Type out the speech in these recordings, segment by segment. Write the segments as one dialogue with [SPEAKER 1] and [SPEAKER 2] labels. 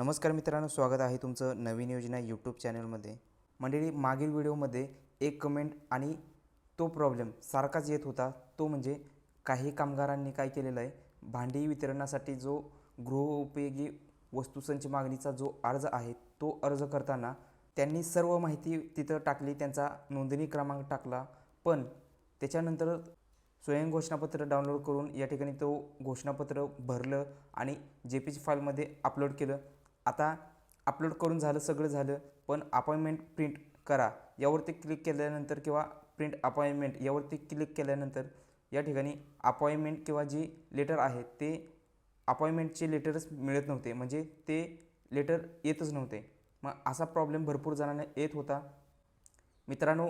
[SPEAKER 1] नमस्कार मित्रांनो स्वागत आहे तुमचं नवीन योजना यूट्यूब चॅनलमध्ये मंडळी मागील व्हिडिओमध्ये एक कमेंट आणि तो प्रॉब्लेम सारखाच येत होता. तो म्हणजे काही कामगारांनी काय केलेलं आहे? भांडी वितरणासाठी जो गृहोपयोगी वस्तूसंच मागणीचा जो अर्ज आहे तो अर्ज करताना त्यांनी सर्व माहिती तिथं टाकली त्यांचा नोंदणी क्रमांक टाकला. पण त्याच्यानंतर स्वयं घोषणापत्र डाउनलोड करून या ठिकाणी तो घोषणापत्र भरलं आणि जे पी जी फाईलमध्ये अपलोड केलं. आता अपलोड करून झालं सगळं झालं पण अपॉइंटमेंट प्रिंट करा. यावरती क्लिक केल्यानंतर किंवा प्रिंट अपॉइंटमेंट यावरती क्लिक केल्यानंतर या ठिकाणी अपॉइंटमेंट किंवा जी लेटर आहे ते अपॉइंटमेंटचे लेटरच मिळत नव्हते. म्हणजे ते लेटर येतच नव्हते. मग असा प्रॉब्लेम भरपूर जणांना येत होता. मित्रांनो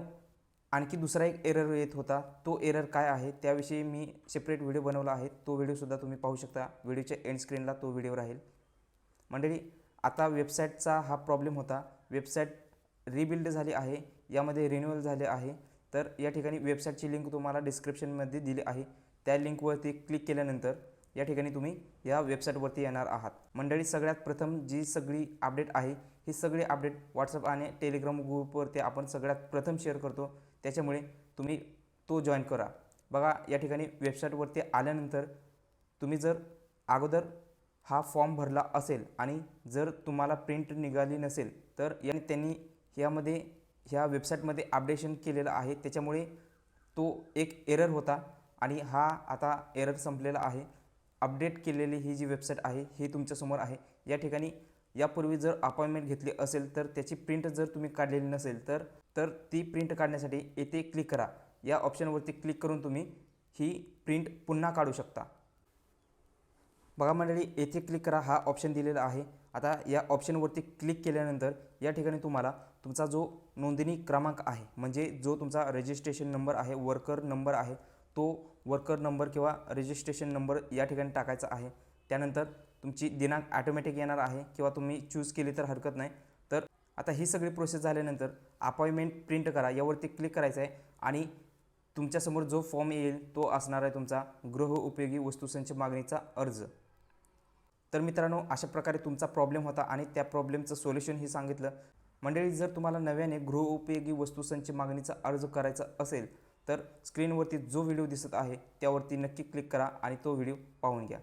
[SPEAKER 1] आणखी दुसरा एक एरर येत होता. तो एरर काय आहे त्याविषयी मी सेपरेट व्हिडिओ बनवला आहे. तो व्हिडिओसुद्धा तुम्ही पाहू शकता. व्हिडिओच्या एंड स्क्रीनला तो व्हिडिओ राहील. मंडळी आता वेबसाईटचा हा प्रॉब्लेम होता. वेबसाईट रिबिल्ड झाली आहे. यामध्ये रिन्युअल झाले आहे. तर या ठिकाणी वेबसाईटची लिंक तुम्हाला डिस्क्रिप्शनमध्ये दिली आहे. त्या लिंकवरती क्लिक केल्यानंतर या ठिकाणी तुम्ही या वेबसाईटवरती येणार आहात. मंडळी सगळ्यात प्रथम जी सगळी अपडेट आहे ही सगळी अपडेट व्हॉट्सअप आणि टेलिग्राम ग्रुपवरती आपण सगळ्यात प्रथम शेअर करतो. त्याच्यामुळे तुम्ही तो जॉईन करा. बघा या ठिकाणी वेबसाईटवरती आल्यानंतर तुम्ही जर अगोदर हा फॉर्म भरला असेल आणि जर तुम्हाला प्रिंट निघाली नसेल तर याने त्यांनी ह्यामध्ये ह्या वेबसाईटमध्ये अपडेशन केलेलं आहे. त्याच्यामुळे तो एक एरर होता आणि हा आता एरर संपलेला आहे. अपडेट केलेली ही जी वेबसाईट आहे ही तुमच्यासमोर आहे. या ठिकाणी यापूर्वी जर अपॉइंटमेंट घेतली असेल तर त्याची प्रिंट जर तुम्ही काढलेली नसेल तर तर ती प्रिंट काढण्यासाठी येथे क्लिक करा. या ऑप्शनवरती क्लिक करून तुम्ही ही प्रिंट पुन्हा काढू शकता. बघा मंडळी येथे क्लिक करा हा ऑप्शन दिलेला आहे. आता या ऑप्शनवरती क्लिक केल्यानंतर या ठिकाणी तुम्हाला तुमचा जो नोंदणी क्रमांक आहे म्हणजे जो तुमचा रजिस्ट्रेशन नंबर आहे वर्कर नंबर आहे तो वर्कर नंबर किंवा रजिस्ट्रेशन नंबर या ठिकाणी टाकायचा आहे. त्यानंतर तुमची दिनांक ॲटोमॅटिक येणार आहे किंवा तुम्ही चूज केली तर हरकत नाही. तर आता ही सगळी प्रोसेस झाल्यानंतर अपॉइंटमेंट प्रिंट करा यावरती क्लिक करायचं आहे आणि तुमच्यासमोर जो फॉर्म येईल तो असणार आहे तुमचा गृह उपयोगी वस्तूसंच मागणीचा अर्ज. तर मित्रांनो अशा प्रकारे तुमचा प्रॉब्लेम होता आणि त्या प्रॉब्लेमचं सोल्युशन हे सांगितलं. मंडळी जर तुम्हाला नव्याने गृहोपयोगी वस्तूसंच मागणीचा अर्ज करायचा असेल तर स्क्रीनवरती जो व्हिडिओ दिसत आहे त्यावरती नक्की क्लिक करा आणि तो व्हिडिओ पाहून घ्या.